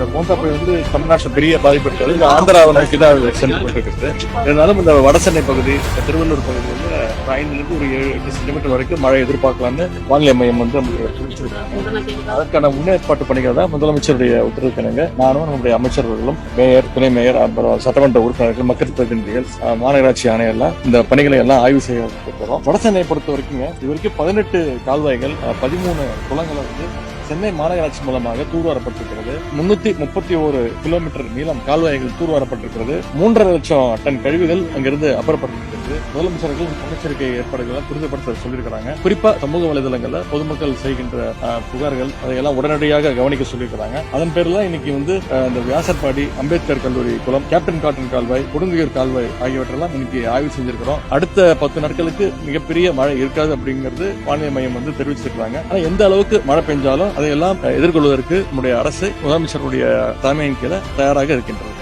இந்த கோந்தாபுரை வந்து தமிழ்நாட்டில் பெரிய பாதிப்பு இருக்காது இது ஆந்திராவை நோக்கி தான் சென்று கொண்டிருக்கிறது. இருந்தாலும் இந்த வட சென்னை பகுதி திருவள்ளூர் பகுதி வந்து ஐந்துலேருந்து ஒரு ஏழு எட்டு சென்டிமீட்டர் வரைக்கும் மழை எதிர்பார்க்கலாம்னு வானிலை மையம் வந்து நமக்கு தெரிவிச்சிருக்காங்க அதற்கான முன்னேற்பாட்டு பணிகள் தான் முதலமைச்சருடைய உத்தரவுக்கிணங்க நானும் நம்முடைய அமைச்சர்களும் மேயர் துணை மேயர் அப்புறம் சட்டமன்ற உறுப்பினர்கள் மக்கள் பிரதிநிதிகள் மாநகராட்சி ஆணையெல்லாம் இந்த பணிகளை எல்லாம் ஆய்வு செய்ய போகிறோம் வடசென்னை பொறுத்த வரைக்கும் இது வரைக்கும் பதினெட்டு கால்வாய்கள் பதிமூணு குளங்களை வந்து சென்னை மாநகராட்சி மூலமாக தூர்வாரப்பட்டிருக்கிறது முன்னூத்தி முப்பத்தி ஒரு கிலோமீட்டர் நீளம் கால்வாய்கள் தூர்வாரப்பட்டிருக்கிறது மூன்றரை லட்சம் டன் கழிவுகள் அங்கிருந்து அப்புறப்பட்டிருக்கிறது முதலமைச்சர்கள் முன்னெச்சரிக்கை ஏற்பாடுகளை துரிதப்படுத்த சொல்லியிருக்கிறாங்க. குறிப்பா சமூக வலைதளங்கள்ல பொதுமக்கள் செய்கின்ற புகார்கள் அதையெல்லாம் உடனடியாக கவனிக்க சொல்லியிருக்கிறாங்க. அதன் பேர்ல இன்னைக்கு வந்து இந்த வியாசர்பாடி அம்பேத்கர் கல்லூரி குளம் கேப்டன் காட்டன் கால்வாய் கொடுங்கையூர் கால்வாய் ஆகியவற்றெல்லாம் இன்னைக்கு ஆய்வு செஞ்சிருக்கிறோம். அடுத்த பத்து நாட்களுக்கு மிகப்பெரிய மழை இருக்காது அப்படிங்கிறது வானிலை மையம் வந்து தெரிவிச்சிருக்காங்க ஆனா எந்த அளவுக்கு மழை பெஞ்சாலும் அதையெல்லாம் எதிர்கொள்வதற்கு நம்முடைய அரசு முதலமைச்சருடைய தலைமையின் கீழே தயாராக இருக்கின்றது.